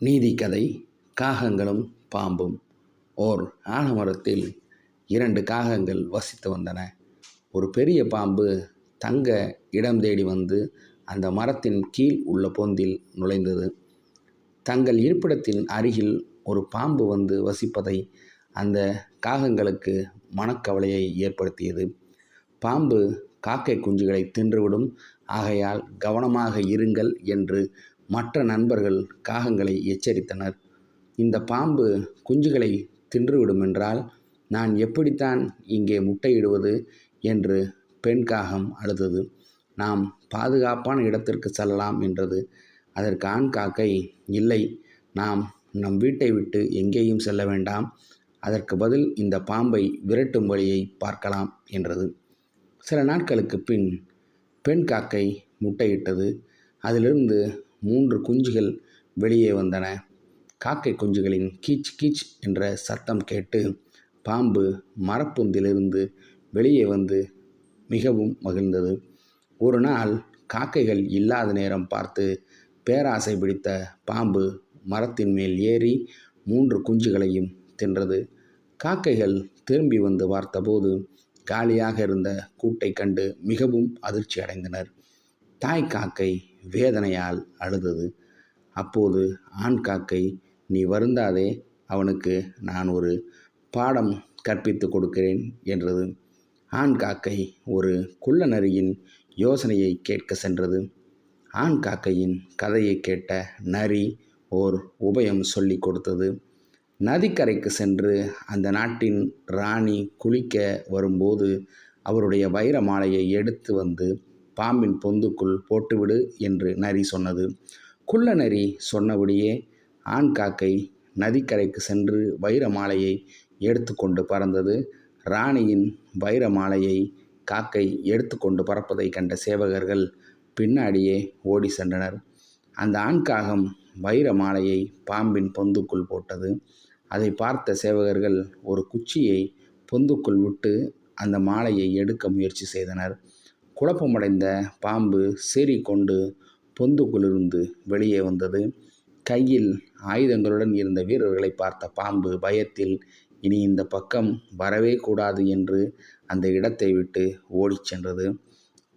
நீதிக்கதை காகங்களும் பாம்பும். ஓர் ஆலமரத்தில் இரண்டு காகங்கள் வசித்து வந்தன. ஒரு பெரிய பாம்பு தங்க இடம் தேடி வந்து அந்த மரத்தின் கீழ் உள்ள பொந்தில் நுழைந்தது. தங்கள் இருப்பிடத்தின் அருகில் ஒரு பாம்பு வந்து வசிப்பதை அந்த காகங்களுக்கு மனக்கவலையை ஏற்படுத்தியது. பாம்பு காக்கை குஞ்சுகளை தின்றுவிடும். ஆகையால் கவனமாக இருங்கள் என்று மற்ற நண்பர்கள் காகங்களை எச்சரித்தனர். இந்த பாம்பு குஞ்சுகளை தின்றுவிடும் என்றால் நான் எப்படித்தான் இங்கே முட்டையிடுவது என்று பெண் காகம் அழுதது. நாம் பாதுகாப்பான இடத்திற்கு செல்லலாம் என்றது. அதற்கு ஆண் காக்கை இல்லை நாம் நம் வீட்டை விட்டு எங்கேயும் செல்ல வேண்டாம். அதற்கு பதில் இந்த பாம்பை விரட்டும் வழியை பார்க்கலாம் என்றது. சில நாட்களுக்கு பின் பெண் காக்கை முட்டையிட்டது. அதிலிருந்து மூன்று குஞ்சுகள் வெளியே வந்தன. காக்கை குஞ்சுகளின் கீச் கீச் என்ற சத்தம் கேட்டு பாம்பு மரப்பொந்திலிருந்து வெளியே வந்து மிகவும் மகிழ்ந்தது. ஒரு நாள் காக்கைகள் இல்லாத நேரம் பார்த்து பேராசை பிடித்த பாம்பு மரத்தின் மேல் ஏறி மூன்று குஞ்சுகளையும் தின்றது. காக்கைகள் திரும்பி வந்து பார்த்தபோது காலியாக இருந்த கூட்டை கண்டு மிகவும் அதிர்ச்சி அடைந்தனர் தாய் காக்கை வேதனையால் அழுதது. அப்போது ஆண் காக்கை நீ வருந்தாதே அவனுக்கு நான் ஒரு பாடம் கற்பித்து கொடுக்கிறேன் என்றது. ஆண் காக்கை ஒரு குள்ள நரியின் யோசனையை கேட்க சென்றது. ஆண் காக்கையின் கதையை கேட்ட நரி ஓர் உபயம் சொல்லி கொடுத்தது. நதிக்கரைக்கு சென்று அந்த நாட்டின் ராணி குளிக்க வரும்போது அவருடைய வைர மாலையை எடுத்து வந்து பாம்பின் பொந்துக்குள் போட்டுவிடு என்று நரி சொன்னது. குள்ள நரி சொன்னபடியே ஆண் காக்கை நதிக்கரைக்கு சென்று வைர மாலையை எடுத்துக்கொண்டு பறந்தது. ராணியின் வைர மாலையை காக்கை எடுத்துக்கொண்டு பறப்பதை கண்ட சேவகர்கள் பின்னாடியே ஓடி சென்றனர். அந்த ஆண்காகம் வைர மாலையை பாம்பின் பொந்துக்குள் போட்டது. அதை பார்த்த சேவகர்கள் ஒரு குச்சியை பொந்துக்குள் விட்டு அந்த மாலையை எடுக்க முயற்சி செய்தனர். குழப்பமடைந்த பாம்பு சீறிக்கொண்டு பொந்துக்குள்ளிருந்து வெளியே வந்தது. கையில் ஆயுதங்களுடன் இருந்த வீரர்களை பார்த்த பாம்பு பயத்தில் இனி இந்த பக்கம் வரவே கூடாது என்று அந்த இடத்தை விட்டு ஓடிச் சென்றது.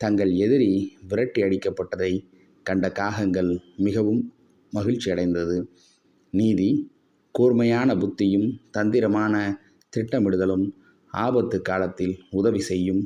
தங்கள் எதிரி விரட்டி அடிக்கப்பட்டதை கண்ட காகங்கள் மிகவும் மகிழ்ச்சி அடைந்தது நீதி கூர்மையான புத்தியும் தந்திரமான திட்டமிடுதலும் ஆபத்து காலத்தில் உதவி செய்யும்